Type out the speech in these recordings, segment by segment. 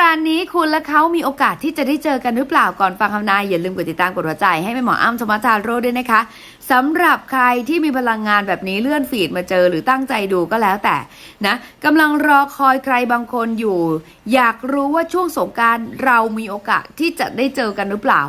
กรานนี้คุณและเขามีโอกาสที่จะได้เจอกันหรือเปล่าก่อนฟังคำนายอย่าลืมกดติดตามกดหัวใจให้แม่หมออ้ำสมาจารโรด้วยนะคะสำหรับใครที่มีพลังงานแบบนี้เลื่อนฟีดมาเจอหรือตั้งใจดูก็แล้วแต่นะกำลังรอคอยใครบางคนอยู่ อยากรู้ว่าช่วงสงการเรามีโอกาสที่จะได้เจอกันหรือเปล่า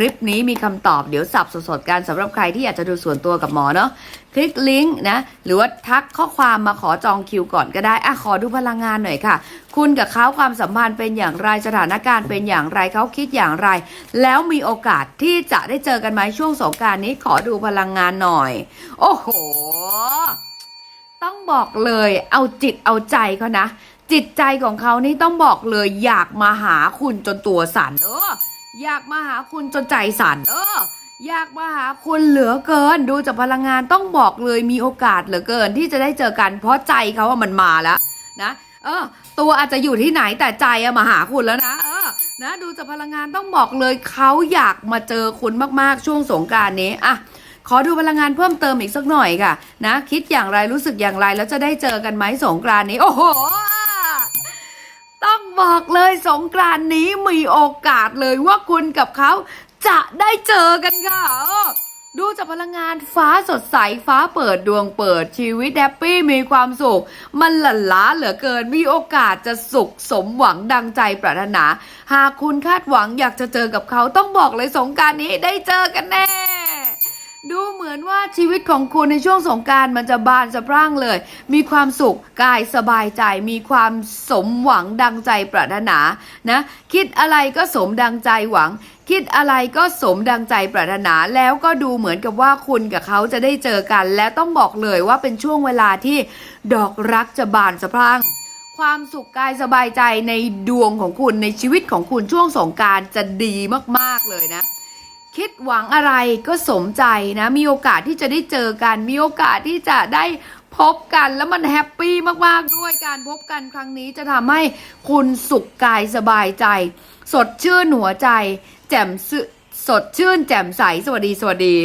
คลิปนี้มีคำตอบเดี๋ยวสับสดๆกันสำหรับใครที่อยากจะดูส่วนตัวกับหมอเนาะคลิกลิงก์นะหรือว่าทักข้อความมาขอจองคิวก่อนก็ได้อะขอดูพลังงานหน่อยค่ะ คุณกับเขาความสัมพันธ์เป็นอย่างไรสถานการณ์เป็นอย่างไรเขาคิดอย่างไร แล้วมีโอกาสที่จะได้เจอกันไหมช่วงสงการนี้ขอดูพลังงานหน่อย โอ้โห ต้องบอกเลยเอาจิตเอาใจเขานะจิตใจของเขานี่ต้องบอกเลยอยากมาหาคุณจนตัวสั่นเออ อยากมาหาคุณจนใจสั่น เออ อยากมาหาคุณเหลือเกิน ดูจากพลังงานต้องบอกเลยมีโอกาสเหลือเกินที่จะได้เจอกัน เพราะใจเขาว่ามันมาแล้วนะเออ ตัวอาจจะอยู่ที่ไหนแต่ใจอะมาหาคุณแล้วนะ เออ นะ ดูจากพลังงานต้องบอกเลยเขาอยากมาเจอคุณมากๆช่วงสงการนี้อะขอดูพลังงานเพิ่มเติมอีกสักหน่อยค่ะ นะ คิดอย่างไรรู้สึกอย่างไรแล้วจะได้เจอกันไหมสงกรานนี้ โอ้โห บอกเลยสงกรานนี้มีโอกาสเลยว่าคุณกับเขาจะได้เจอกันค่ะดูจากพลังงานฟ้าสดใส ฟ้าเปิดดวงเปิดชีวิตแฮปปี้มีความสุข มันหลั่นล้าเหลือเกินมีโอกาสจะสุขสมหวังดังใจปรารถนา หากคุณคาดหวังอยากจะเจอกับเขาต้องบอกเลยสงการนี้ได้เจอกันแน่ มือนว่าชีวิตของคุณในช่วงสงการมันจะบานสะพรั่งเลย มีความสุขกายสบายใจ มีความสมหวังดังใจปรารถนานะคิดอะไรก็สมดังใจหวัง คิดอะไรก็สมดังใจปรารถนาแล้วก็ดูเหมือนกับว่าคุณกับเขาจะได้เจอกัน และต้องบอกเลยว่าเป็นช่วงเวลาที่ดอกรักจะบานสะพรั่งความสุขกายสบายใจในดวงของคุณในชีวิตของคุณช่วงสงการจะดีมากๆเลยนะ คิดหวังอะไรก็สมใจนะ มีโอกาสที่จะได้เจอกัน มีโอกาสที่จะได้พบกันแล้วมันแฮปปี้มากๆด้วยการพบกันครั้งนี้จะทำให้คุณสุขกายสบายใจ สดชื่นหัวใจ แจ่มสดชื่นแจ่มใสสวัสดีสวัสดี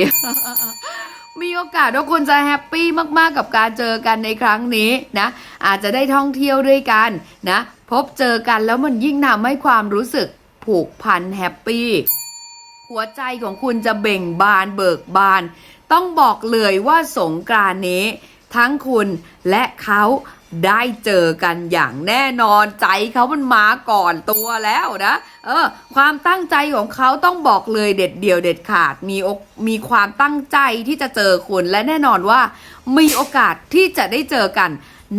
มีโอกาสว่าคุณจะแฮปปี้มากๆกับการเจอกันในครั้งนี้นะ อาจจะได้ท่องเที่ยวด้วยกันนะ พบเจอกันแล้วมันยิ่งทำให้ความรู้สึกผูกพันแฮปปี้ หัวใจของคุณจะเบ่งบานเบิกบาน ต้องบอกเลยว่าสงกรานนี้ ทั้งคุณและเขาได้เจอกันอย่างแน่นอนใจเขามันมาก่อนตัวแล้วนะ เออ ความตั้งใจของเขาต้องบอกเลยเด็ดเดี่ยวเด็ดขาด มีอกมีความตั้งใจที่จะเจอคุณและแน่นอนว่า มีโอกาสที่จะได้เจอกัน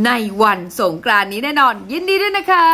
ในวันสงกรานนี้แน่นอน ยินดีด้วยนะคะ